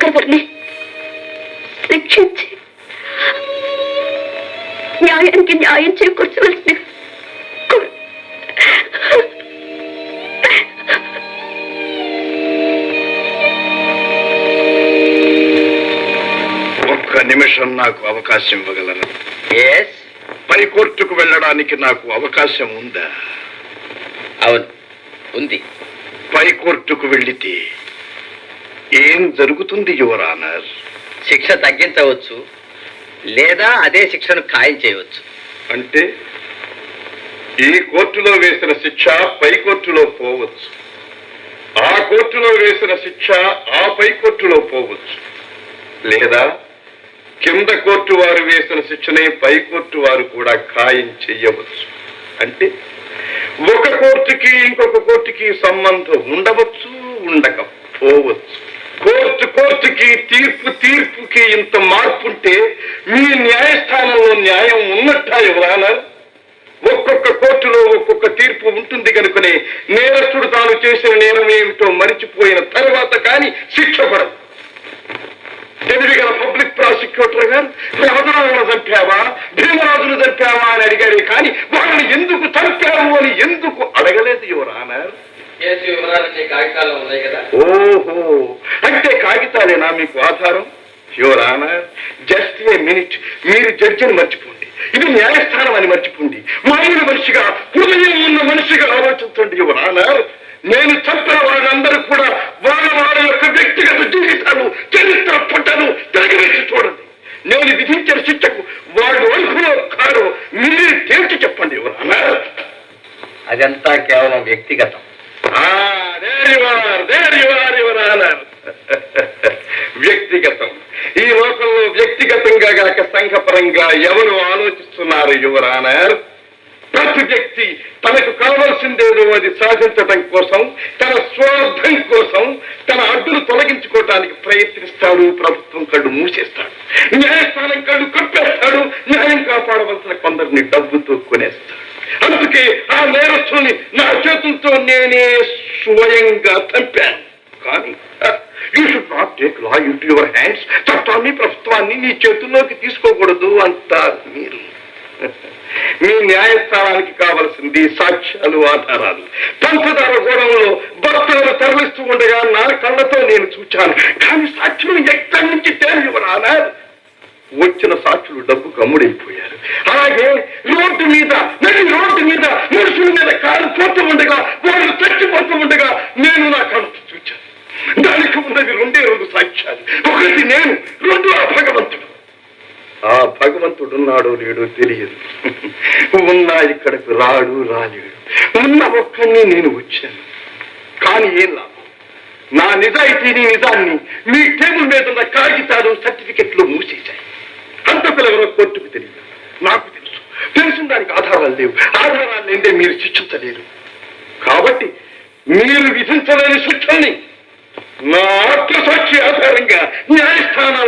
చక్రధర్ని శిక్షించి న్యాయానికి న్యాయం చేకూర్చవలసింది ఒక్క నిమిషం నాకు అవకాశం ఇవ్వగలను ఎస్ పై కోర్టుకు వెళ్ళడానికి నాకు అవకాశం ఉందా? అవును. ఉంది. పై కోర్టుకు వెళ్ళితే ఏం జరుగుతుంది యువర్ ఆనర్? శిక్ష తగ్గించవచ్చు లేదా అదే శిక్షను ఖాయం చేయవచ్చు. అంటే ఈ కోర్టులో వేసిన శిక్ష పై కోర్టులో పోవచ్చు. ఆ కోర్టులో వేసిన శిక్ష ఆ పై కోర్టులో పోవచ్చు. లేదా కింద కోర్టు వారు వేసిన శిక్షనే పై కోర్టు వారు కూడా ఖాయం చెయ్యవచ్చు అంటే ఒక కోర్టుకి ఇంకొక కోర్టుకి సంబంధం ఉండవచ్చు ఉండకపోవచ్చు. కోర్టుకి తీర్పు తీర్పుకి ఇంత మార్పు ఉంటే మీ న్యాయస్థానంలో న్యాయం ఉన్నట్టా ఎవరానా ఒక్కొక్క కోర్టులో ఒక్కొక్క తీర్పు ఉంటుంది కనుకనే నేరస్తుడు తాను చేసిన నేరం ఏమిటో మరిచిపోయిన తర్వాత కానీ శిక్ష పడదు. తెలివి గల పబ్లిక్ ప్రాసిక్యూటర్ గారు రాజరాజును చంపావా? భీమరాజును చంపావా? అని అడిగారే కానీ వాళ్ళని ఎందుకు చంపావు అని ఎందుకు అడగలేదు యువర్ కేసు ఉన్నాయి కదా? ఓహో. అంటే కాగితాలేనా మీకు ఆధారం? Your honour just a minute. మీరు జడ్జిని మర్చిపోండి. ఇది న్యాయస్థానం అని మర్చిపోండి. మామూలు మనిషిగా హృదయం ఉన్న మనిషిగా ఆలోచించండి యువర్ ఆనర్. నేను చంపిన వాళ్ళందరూ కూడా వాళ్ళ వాళ్ళ యొక్క వ్యక్తిగత జీవితాలు చరిత్ర పుట్టను తిరగవేసి చూడండి. నేను విధించిన శిక్షకు వాళ్ళు అర్హులో కారో మీరు తేల్చి చెప్పండి యువర్ ఆనర్. అదంతా కేవలం వ్యక్తిగతం. వ్యక్తిగతం. ఈ లోకంలో వ్యక్తిగతంగా గాక సంఘపరంగా ఎవరు ఆలోచిస్తున్నారు యువరానర్ ప్రతి వ్యక్తి తనకు కావలసిందేదో అది సాధించటం కోసం తన స్వార్థం కోసం తన అడ్డును తొలగించుకోవటానికి ప్రయత్నిస్తాడు ప్రభుత్వం కళ్ళు మూసేస్తాడు న్యాయస్థానం కళ్ళు కప్పేస్తాడు న్యాయం కాపాడవలసిన కొందరిని డబ్బుతో కొనేస్తాడు. అందుకే ఆ నేరస్తుని నా చేతులతో నేనే స్వయంగా చంపాను. కానీ you should not take law into your hands చట్టాన్ని ప్రభుత్వాన్ని నీ చేతుల్లోకి తీసుకోకూడదు అంటారు మీరు. మీ న్యాయస్థానానికి కావలసింది సాక్ష్యాలు ఆధారాలు. పంచదార గోడంలో భక్తులను తరలిస్తూ ఉండగా నా కళ్ళతో నేను చూచాను. కానీ సాక్ష్యం ఎక్కడి నుంచి తేలివరానా వచ్చిన సాక్షులు డబ్బుకు అమ్ముడైపోయారు. అలాగే రోడ్డు మీద నేను రోడ్డు మీద మనుషుల మీద కారు పోతూ ఉండగా వాళ్ళు చచ్చిపోతూ ఉండగా నేను నా కళ్ళతో చూచాను. దానికి ఉన్నది రెండే రెండు సాక్ష్యాలు. ఒకటి నేను రెండు ఆ భగవంతుడు. ఆ భగవంతుడు ఉన్నాడో లేడో తెలియదు. ఉన్నా ఇక్కడికి రాడు రాలేడు. ఉన్న ఒక్కడిని నేను వచ్చాను. కానీ ఏం లాభం? నా నిజాయితీని నిజాన్ని మీ టేబుల్ మీద ఉన్న కాగితాలు సర్టిఫికెట్లు మూసి హంతకులు ఎవరో కోర్టుకు తెలియదు నాకు తెలుసు తెలిసిన దానికి ఆధారాలు లేవు ఆధారాలు లేదే మీరు శిక్షించలేరు. కాబట్టి మీరు విధించలేని శిక్షల్ని నా ఆత్మసాక్షి ఆధారంగా న్యాయస్థానం